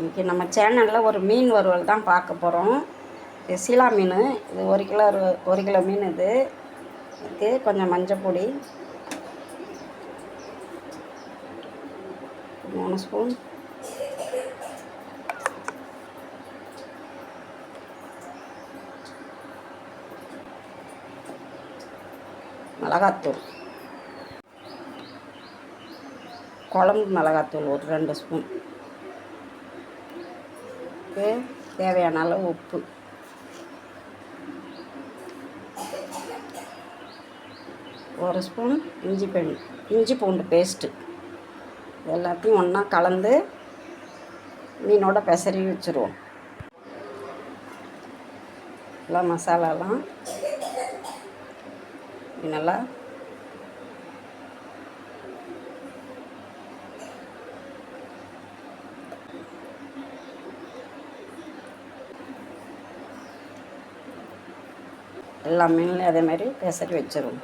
இன்றைக்கி நம்ம சேனலில் ஒரு மீன் வறுவல் தான் பார்க்க போகிறோம் இது சீலா மீன். இது ஒரு கிலோ ஒரு- ஒரு கிலோ மீன் இது. இது கொஞ்சம் மஞ்சப்பொடி மூணு ஸ்பூன். மிளகாத்தூள். குழம்பு மிளகாத்தூள் ஒரு ரெண்டு ஸ்பூன். இதுக்கு தேவையான அளவு உப்பு. ஒரு ஸ்பூன் இஞ்சி பெண் இஞ்சி பூண்டு பேஸ்ட்டு எல்லாத்தையும் ஒன்றா கலந்து மீனோட பெசரி வச்சுருவோம். எல்லாம் மசாலாலாம் நல்லா எல்லா மீன்லையும் அதே மாதிரி பெசரி வச்சிருவோம்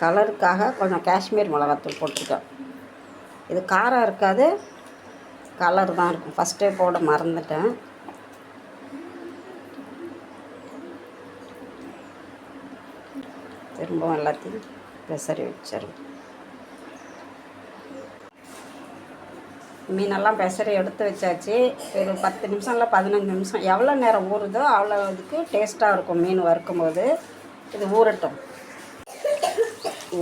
கலருக்காக கொஞ்சம் காஷ்மீர் மிளகாத்தூள் போட்டிருக்கேன். இது காரம் இருக்காது கலர் தான் இருக்கும். ஃபஸ்ட்டே போட மறந்துட்டேன். திரும்பவும் எல்லாத்தையும் பெசரி வச்சிருவோம் மீனெல்லாம் பெசரி எடுத்து வச்சாச்சு. ஒரு பத்து நிமிஷம் இல்லை பதினஞ்சு நிமிஷம். எவ்வளோ நேரம் ஊறுதோ அவ்வளோ இதுக்கு டேஸ்ட்டாக இருக்கும் மீன் வறுக்கும்போது. இது ஊறட்டும்.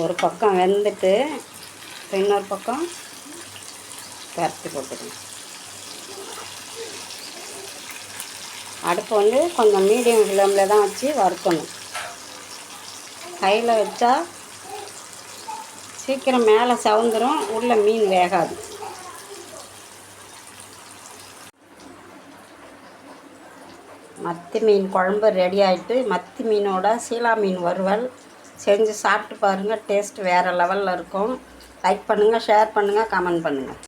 ஒரு பக்கம் வெந்துட்டு இன்னொரு பக்கம் பரட்டி போட்டுக்கணும். அடுப்பு வந்து கொஞ்சம் மீடியம் ஃப்ளேமில் தான் வச்சு வறுக்கணும். கையில் வச்சா சீக்கிரம் மேலே சவுந்துரும் உள்ளே மீன் வேகாது. மத்தி மீன் குழம்பு ரெடி ஆகிட்டு மத்தி மீனோட சீலா மீன் வறுவல் செஞ்சு சாப்பிட்டு பாருங்கள் டேஸ்ட் வேறு லெவலில் இருக்கும். லைக் பண்ணுங்கள் ஷேர் பண்ணுங்கள் கமெண்ட் பண்ணுங்கள்